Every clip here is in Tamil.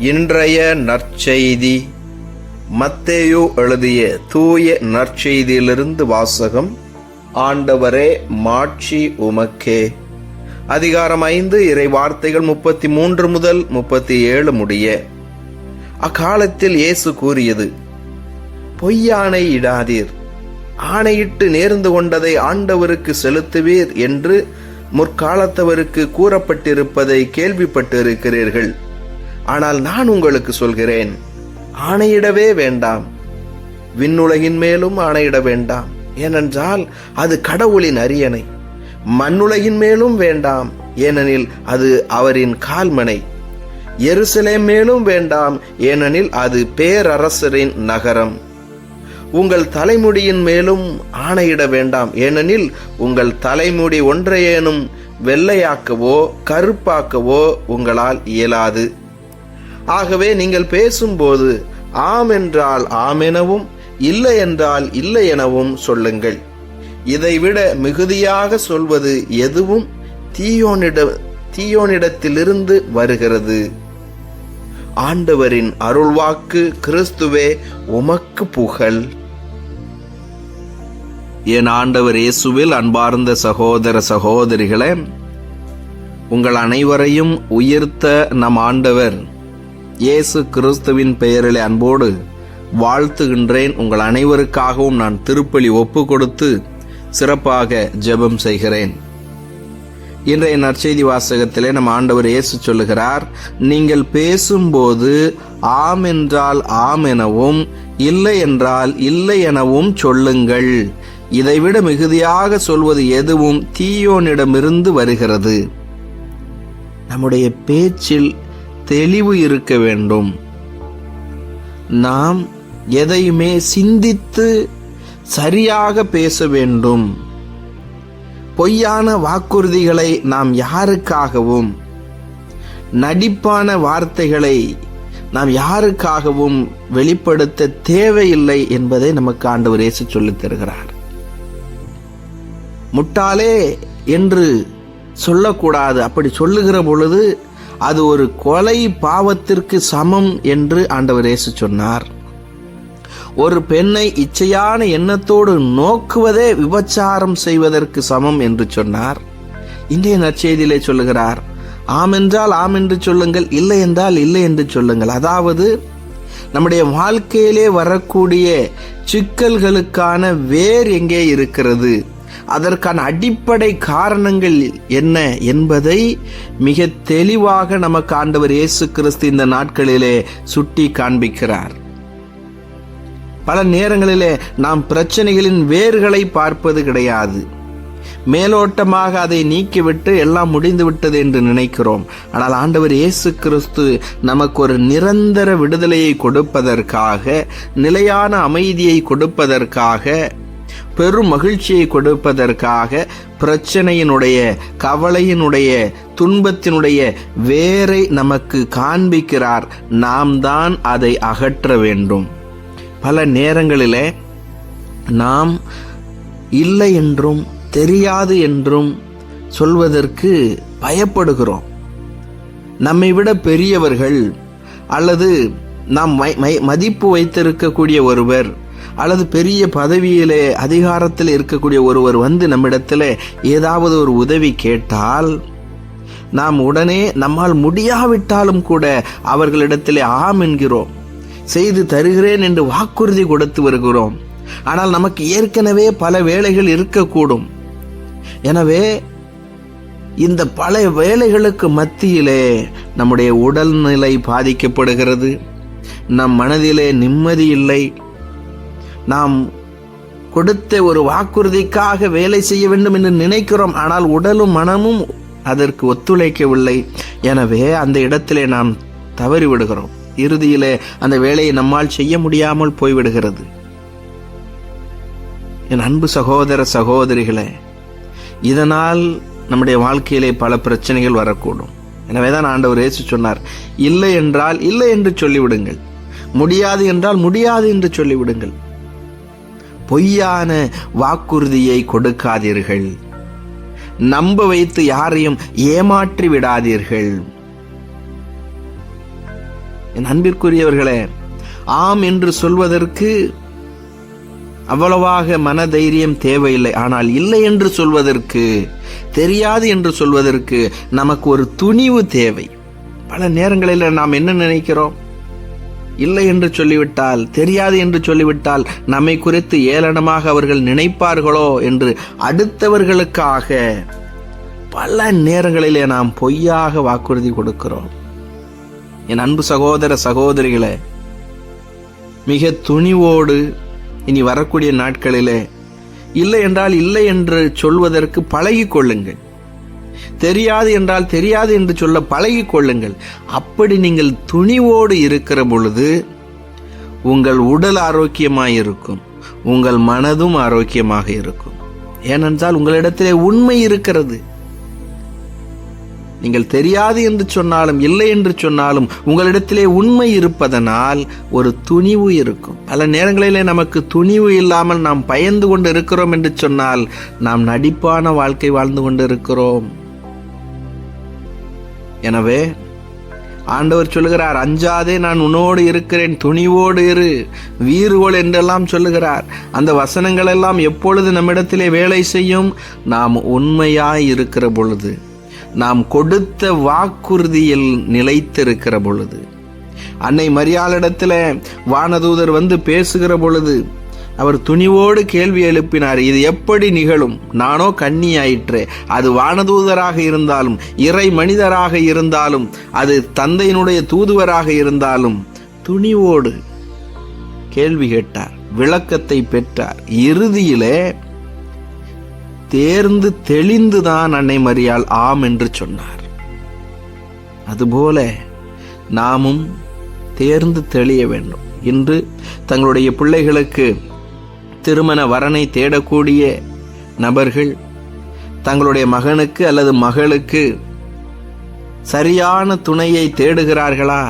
இன்றைய நற்செய்தி மத்தேயு எழுதிய தூய நற்செய்தியிலிருந்து வாசகம் ஆண்டவரே மாட்சி உமக்கே. அதிகாரம் ஐந்து இறை வார்த்தைகள் முப்பத்தி மூன்று முதல் முப்பத்தி ஏழு முடிய. அக்காலத்தில் இயேசு கூறியது பொய்யானை இடாதீர். ஆணையிட்டு நேர்ந்து கொண்டதை ஆண்டவருக்கு செலுத்துவீர் என்று முற்காலத்தவருக்கு கூறப்பட்டிருப்பதை கேள்விப்பட்டிருக்கிறீர்கள். ஆனால் நான் உங்களுக்கு சொல்கிறேன் ஆணையிடவே வேண்டாம். விண்ணுலகின் மேலும் ஆணையிட வேண்டாம். ஏனென்றால் அது கடவுளின் அரியணை. மண்ணுலகின் மேலும் வேண்டாம் ஏனெனில் அது அவரின் கால்மனை. எருசலேம் மேலும் வேண்டாம் ஏனெனில் அது பேரரசரின் நகரம். உங்கள் தலைமுடியின் மேலும் ஆணையிட வேண்டாம் ஏனெனில் உங்கள் தலைமுடி ஒன்றையேனும் வெள்ளையாக்கவோ கருப்பாக்கவோ உங்களால் இயலாது. ஆகவே நீங்கள் பேசும்போது ஆம் என்றால் ஆம் எனவும் இல்லை என்றால் இல்லை எனவும் சொல்லுங்கள். இதைவிட மிகுதியாக சொல்வது எதுவும் தீயோனிட தீயோனிடத்திலிருந்து வருகிறது. ஆண்டவரின் அருள்வாக்கு கிறிஸ்துவே உமக்கு புகழ். என் ஆண்டவர் இயேசுவில் அன்பார்ந்த சகோதர சகோதரிகளே உங்கள் அனைவரையும் உயிர்த்த நம் ஆண்டவர் இயேசு கிறிஸ்துவின் பெயரிலே அன்போடு வாழ்த்துகின்றேன். உங்கள் அனைவருக்காகவும் நான் திருப்பலி ஒப்பு கொடுத்து சிறப்பாக ஜெபம் செய்கிறேன். இன்றைய நற்செய்தி வாசகத்திலே நம் ஆண்டவர் இயேசு சொல்லுகிறார் நீங்கள் பேசும்போது ஆம் என்றால் ஆம் எனவும் இல்லை என்றால் இல்லை எனவும் சொல்லுங்கள். இதைவிட மிகுதியாக சொல்வது எதுவும் தீயோனிடமிருந்து வருகிறது. நம்முடைய பேச்சில் தெளிவு இருக்க வேண்டும். நாம் எதையுமே சிந்தித்து சரியாக பேச வேண்டும். பொய்யான வாக்குறுதிகளை நாம் யாருக்காகவும் நடிப்பான வார்த்தைகளை நாம் யாருக்காகவும் வெளிப்படுத்த தேவையில்லை என்பதை நமக்கு ஆண்டவர் இயேசு சொல்லித் தருகிறார். முட்டாளே என்று சொல்லக்கூடாது. அப்படி சொல்லுகிற பொழுது அது ஒரு கொலை பாவத்திற்கு சமம் என்று ஆண்டவர் இயேசு சொன்னார். ஒரு பெண்ணை இச்சையான எண்ணத்தோடு நோக்குவதே விபச்சாரம் செய்வதற்கு சமம் என்று சொன்னார். இன்றைய நற்செய்தியிலே சொல்லுகிறார் ஆம் என்றால் ஆம் என்று சொல்லுங்கள் இல்லை என்றால் இல்லை என்று சொல்லுங்கள். அதாவது நம்முடைய வாழ்க்கையிலே வரக்கூடிய சிக்கல்களுக்கான வேர் எங்கே இருக்கிறது? அதற்கான அடிப்படை காரணங்கள் என்ன என்பதை மிக தெளிவாக நமக்கு ஆண்டவர் இயேசு கிறிஸ்து இந்த நாட்களிலே சுட்டி காண்பிக்கிறார். பல நேரங்களிலே நாம் பிரச்சனைகளின் வேர்களை பார்ப்பது கிடையாது. மேலோட்டமாக அதை நீக்கிவிட்டு எல்லாம் முடிந்து விட்டது என்று நினைக்கிறோம். ஆனால் ஆண்டவர் இயேசு கிறிஸ்து நமக்கு ஒரு நிரந்தர விடுதலையை கொடுப்பதற்காக நிலையான அமைதியை கொடுப்பதற்காக பெரும் மகிழ்ச்சியை கொடுப்பதற்காக பிரச்சனையினுடைய கவலையினுடைய துன்பத்தினுடைய வேரை நமக்கு காண்பிக்கிறார். நாம் தான் அதை அகற்ற வேண்டும். பல நேரங்களிலே நாம் இல்லை என்றும் தெரியாது என்றும் சொல்வதற்கு பயப்படுகிறோம். நம்மை விட பெரியவர்கள் அல்லது நாம் மதிப்பு வைத்திருக்கக்கூடிய ஒருவர் அல்லது பெரிய பதவியிலே அதிகாரத்தில் இருக்கக்கூடிய ஒருவர் வந்து நம்மிடத்தில் ஏதாவது ஒரு உதவி கேட்டால் நாம் உடனே நம்மால் முடியாவிட்டாலும் கூட அவர்களிடத்திலே ஆம் என்கிறோம். செய்து தருகிறேன் என்று வாக்குறுதி கொடுத்து வருகிறோம். ஆனால் நமக்கு ஏற்கனவே பல வேலைகள் இருக்கக்கூடும். எனவே இந்த பல வேலைகளுக்கு மத்தியிலே நம்முடைய உடல்நிலை பாதிக்கப்படுகிறது. நம் மனதிலே நிம்மதி இல்லை. நாம் கொடுத்த ஒரு வாக்குறுதிக்காக வேலை செய்ய வேண்டும் என்று நினைக்கிறோம். ஆனால் உடலும் மனமும் அதற்கு ஒத்துழைக்கவில்லை. எனவே அந்த இடத்திலே நாம் தவறிவிடுகிறோம். இறுதியிலே அந்த வேலையை நம்மால் செய்ய முடியாமல் போய்விடுகிறது. என் அன்பு சகோதர சகோதரிகளே இதனால் நம்முடைய வாழ்க்கையிலே பல பிரச்சனைகள் வரக்கூடும். எனவேதான் ஆண்டவர் ஏசு சொன்னார் இல்லை என்றால் இல்லை என்று சொல்லிவிடுங்கள். முடியாது என்றால் முடியாது என்று சொல்லிவிடுங்கள். பொய்யான வாக்குறுதியை கொடுக்காதீர்கள். நம்ப வைத்து யாரையும் ஏமாற்றி விடாதீர்கள். என் அன்பிற்குரியவர்களே ஆம் என்று சொல்வதற்கு அவ்வளவாக மனதைரியம் தேவையில்லை. ஆனால் இல்லை என்று சொல்வதற்கு தெரியாது என்று சொல்வதற்கு நமக்கு ஒரு துணிவு தேவை. பல நேரங்களில் நாம் என்ன நினைக்கிறோம்? இல்லை என்று சொல்லிவிட்டால் தெரியாது என்று சொல்லிவிட்டால் நம்மை குறித்து ஏளனமாக அவர்கள் நினைப்பார்களோ என்று அடுத்தவர்களுக்காக பல நேரங்களிலே நாம் பொய்யாக வாக்குறுதி கொடுக்கிறோம். என் அன்பு சகோதர சகோதரிகளே மிக துணிவோடு இனி வரக்கூடிய நாட்களிலே இல்லை என்றால் இல்லை என்று சொல்வதற்கு பழகிக்கொள்ளுங்கள். தெரியாது என்றால் தெரியாது என்று சொல்ல பழகி கொள்ளுங்கள். அப்படி நீங்கள் துணிவோடு இருக்கிற பொழுது உங்கள் உடல் ஆரோக்கியமாக இருக்கும். உங்கள் மனதும் ஆரோக்கியமாக இருக்கும். ஏனென்றால் உங்களிடத்திலே உண்மை இருக்கிறது. நீங்கள் தெரியாது என்று சொன்னாலும் இல்லை என்று சொன்னாலும் உங்களிடத்திலே உண்மை இருப்பதனால் ஒரு துணிவு இருக்கும். பல நேரங்களிலே நமக்கு துணிவு இல்லாமல் நாம் பயந்து கொண்டு இருக்கிறோம் என்று சொன்னால் நாம் நடிப்பான வாழ்க்கை வாழ்ந்து கொண்டு இருக்கிறோம். எனவே ஆண்டவர் சொல்லுகிறார் அஞ்சாதே நான் உன்னோடு இருக்கிறேன் துணிவோடு இரு வீறுகோள் என்றெல்லாம் சொல்லுகிறார். அந்த வசனங்கள் எல்லாம் எப்பொழுது நம்மிடத்திலே வேலை செய்யும்? நாம் உண்மையாய் இருக்கிற பொழுது நாம் கொடுத்த வாக்குறுதியில் நிலைத்திருக்கிற பொழுது. அன்னை மரியாளிடத்தில் வானதூதர் வந்து பேசுகிற பொழுது அவர் துணிவோடு கேள்வி எழுப்பினார் இது எப்படி நிகழும்? நானோ கண்ணி அது வானதூதராக இருந்தாலும் இறை மனிதராக இருந்தாலும் அது தந்தையினுடைய தூதுவராக இருந்தாலும். துணிவோடு கேள்வி கேட்டார் விளக்கத்தை பெற்றார். இறுதியிலே தேர்ந்து தெளிந்துதான் அன்னை மரியாள் ஆம் என்று சொன்னார். அதுபோல நாமும் தேர்ந்து தெளிய வேண்டும். இன்று தங்களுடைய பிள்ளைகளுக்கு திருமண வரனை தேடக்கூடிய நபர்கள் தங்களுடைய மகனுக்கு அல்லது மகளுக்கு சரியான துணையை தேடுகிறார்களா?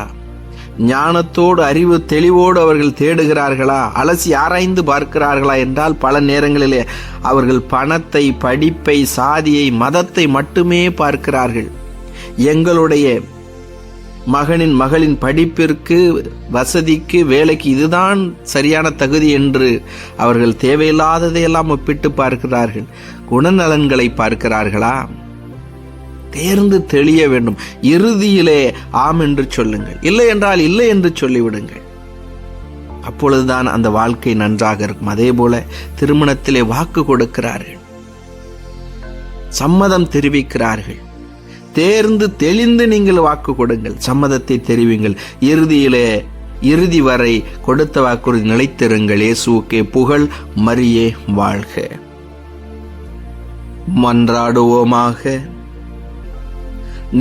ஞானத்தோடு அறிவு தெளிவோடு அவர்கள் தேடுகிறார்களா? அலசி ஆராய்ந்து பார்க்கிறார்களா என்றால் பல நேரங்களிலே அவர்கள் பணத்தை படிப்பை சாதியை மதத்தை மட்டுமே பார்க்கிறார்கள். எங்களுடைய மகனின் மகளின் படிப்பிற்கு வசதிக்கு வேலைக்கு இதுதான் சரியான தகுதி என்று அவர்கள் தேவையில்லாததையெல்லாம் ஒப்பிட்டு பார்க்கிறார்கள். குணநலன்களை பார்க்கிறார்களா? தேர்ந்து தெளிய வேண்டும். இறுதியிலே ஆம் என்று சொல்லுங்கள். இல்லை என்றால் இல்லை என்று சொல்லிவிடுங்கள். அப்பொழுதுதான் அந்த வாழ்க்கை நன்றாக இருக்கும். அதே போல திருமணத்திலே வாக்கு கொடுக்கிறார்கள். சம்மதம் தெரிவிக்கிறார்கள். தேர்ந்து தெளிந்து நீங்கள் வாக்கு கொடுங்கள் சம்மதத்தை தெரிவிங்கள். இறுதியிலே இறுதி வரை கொடுத்த வாக்குறுதி நிலைத்திருங்கள். இயேசுக்கே புகழ் மரியே வாழ்க. மன்றாடுவோமாக.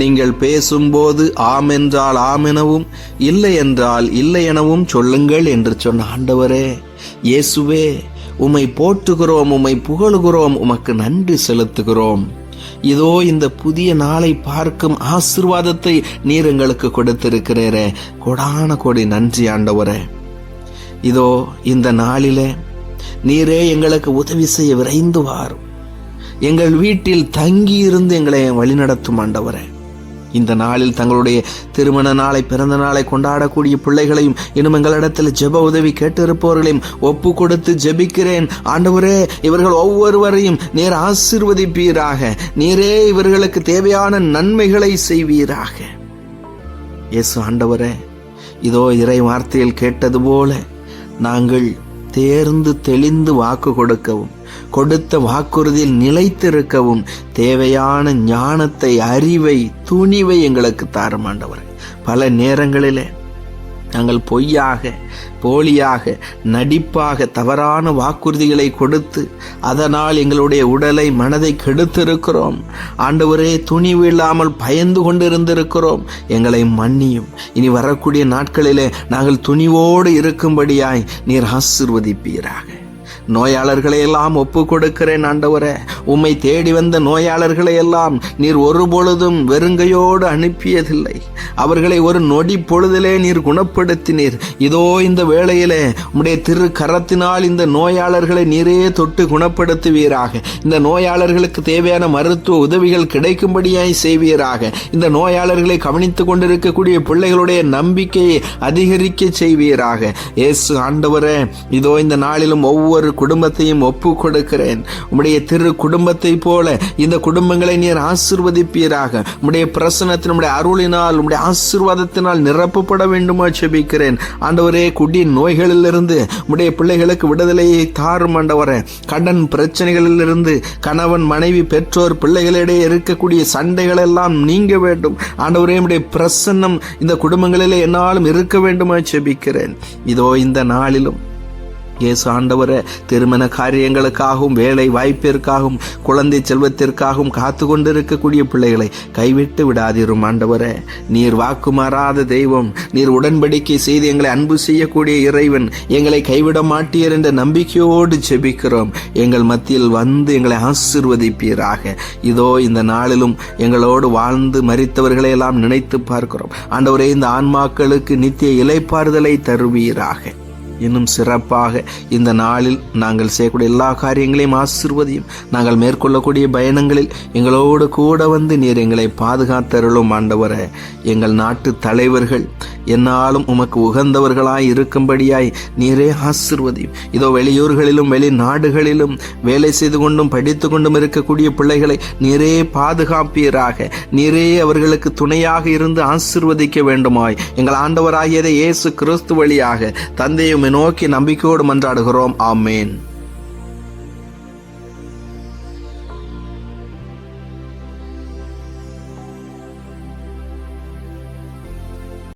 நீங்கள் பேசும்போது ஆம் என்றால் ஆம் எனவும் இல்லை என்றால் இல்லை எனவும் சொல்லுங்கள் என்று சொன்ன ஆண்டவரே இயேசுவே உம்மை போற்றுகிறோம் உம்மை புகழுகிறோம் உமக்கு நன்றி செலுத்துகிறோம். இதோ இந்த புதிய நாளை பார்க்கும் ஆசிர்வாதத்தை நீர் எங்களுக்கு கொடுத்திருக்கிறீரே. கொடான கொடி நன்றி ஆண்டவரே. இதோ இந்த நாளிலே நீரே எங்களுக்கு உதவி செய்ய விரைந்து வாரும். எங்கள் வீட்டில் தங்கி இருந்து எங்களை வழிநடத்தும் ஆண்டவரே. இந்த நாளில் தங்களுடைய திருமண நாளை பிறந்த நாளை கொண்டாடக்கூடிய பிள்ளைகளையும் இன்னும் எங்களிடத்தில் ஜெப உதவி கேட்டிருப்பவர்களையும் ஒப்பு கொடுத்து ஜெபிக்கிறேன். ஆண்டவரே இவர்கள் ஒவ்வொருவரையும் நீர் ஆசிர்வதிப்பீராக. நீரே இவர்களுக்கு தேவையான நன்மைகளை செய்வீராக. இயேசு ஆண்டவரே இதோ இறை வார்த்தையில் கேட்டது போல நாங்கள் தேர்ந்து தெளிந்து வாக்கு கொடுக்கவும் கொடுத்த வாக்குறுதியில் நிலைத்திருக்கவும் தேவையான ஞானத்தை அறிவை துணிவை எங்களுக்கு தாரமாண்டவர் பல நேரங்களிலே நாங்கள் பொய்யாக போலியாக நடிப்பாக தவறான வாக்குறுதிகளை கொடுத்து அதனால் எங்களுடைய உடலை மனதை கெடுத்திருக்கிறோம். ஆண்டவரே துணிவு இல்லாமல் பயந்து கொண்டிருந்திருக்கிறோம். எங்களை மன்னியும். இனி வரக்கூடிய நாட்களிலே நாங்கள் துணிவோடு இருக்கும்படியாய் நீர் ஆசிர்வதிப்பீராக. நோயாளர்களை எல்லாம் ஒப்பு கொடுக்கிறேன் ஆண்டவரே. உம்மை தேடி வந்த நோயாளர்களை எல்லாம் நீர் ஒருபொழுதும் வெறுங்கையோடு அனுப்பியதில்லை. அவர்களை ஒரு நொடி பொழுதிலே நீர் குணப்படுத்தினீர். இதோ இந்த வேளையிலே உம்முடைய திரு கரத்தினால் இந்த நோயாளர்களை நீரே தொட்டு குணப்படுத்துவீராக. இந்த நோயாளர்களுக்கு தேவையான மருத்துவ உதவிகள் கிடைக்கும்படியாய் செய்வீராக. இந்த நோயாளர்களை கவனித்துக் கொண்டிருக்கக்கூடிய பிள்ளைகளுடைய நம்பிக்கையை அதிகரிக்க செய்வீராக. இயேசு ஆண்டவரே இதோ இந்த நாளிலும் ஒவ்வொரு குடும்பத்தையும் ஒப்பு கொடுக்கிறேன். உம்முடைய திரு குடும்பத்தை போல இந்த குடும்பங்களை நீர் ஆசிர்வதிப்பீராக. உடைய பிரசனத்தின் உடைய அருளினால் உடைய ஆசீர்வாதத்தினால் நிரப்பப்பட வேண்டுமா செபிக்கிறேன். ஆண்டவரே குடி நோய்களிலிருந்து உடைய பிள்ளைகளுக்கு விடுதலையை தாரும் ஆண்டவரே. கடன் பிரச்சனைகளிலிருந்து கணவன் மனைவி பெற்றோர் பிள்ளைகளிடையே இருக்கக்கூடிய சண்டைகள் எல்லாம் நீங்க வேண்டும். ஆண்டவரே உடைய பிரசன்னம் இந்த குடும்பங்களிலே என்னாலும் இருக்க வேண்டுமா செபிக்கிறேன். இதோ இந்த நாளிலும் இயேசு ஆண்டவரை திருமண காரியங்களுக்காகவும் வேலை வாய்ப்பிற்காகவும் குழந்தை செல்வத்திற்காகவும் காத்து கொண்டிருக்கக்கூடிய பிள்ளைகளை கைவிட்டு விடாதிரும் ஆண்டவரே. நீர் வாக்குமாறாத தெய்வம் நீர் உடன்படிக்கை செய்து எங்களை அன்பு செய்யக்கூடிய இறைவன் எங்களை கைவிட மாட்டீர் என்ற நம்பிக்கையோடு ஜெபிக்கிறோம். எங்கள் மத்தியில் வந்து எங்களை ஆசிர்வதிப்பீராக. இதோ இந்த நாளிலும் எங்களோடு வாழ்ந்து மறித்தவர்களை எல்லாம் நினைத்து பார்க்கிறோம். ஆண்டவரே இந்த ஆன்மாக்களுக்கு நித்திய இலைப்பாறுதலை தருவீராக. இன்னும் சிறப்பாக இந்த நாளில் நாங்கள் செய்யக்கூடிய எல்லா காரியங்களையும் ஆசிர்வதியும் நாங்கள் மேற்கொள்ளக்கூடிய பயணங்களில் எங்களோடு கூட வந்து நீர் எங்களை பாதுகாத்தருளும் ஆண்டவரை. எங்கள் நாட்டு தலைவர்கள் என்னாலும் உமக்கு உகந்தவர்களாய் இருக்கும்படியாய் நீரே ஆசிர்வதியும். இதோ வெளியூர்களிலும் வெளிநாடுகளிலும் வேலை செய்து கொண்டும் படித்து கொண்டும் இருக்கக்கூடிய பிள்ளைகளை நீரே பாதுகாப்பீராக. நீரே அவர்களுக்கு துணையாக இருந்து ஆசிர்வதிக்க வேண்டுமாய். எங்கள் ஆண்டவராகியதை இயேசு கிறிஸ்து வழியாக தந்தையுமை நோக்கி நம்பிக்கையோடு மன்றாடுகிறோம். ஆமேன்.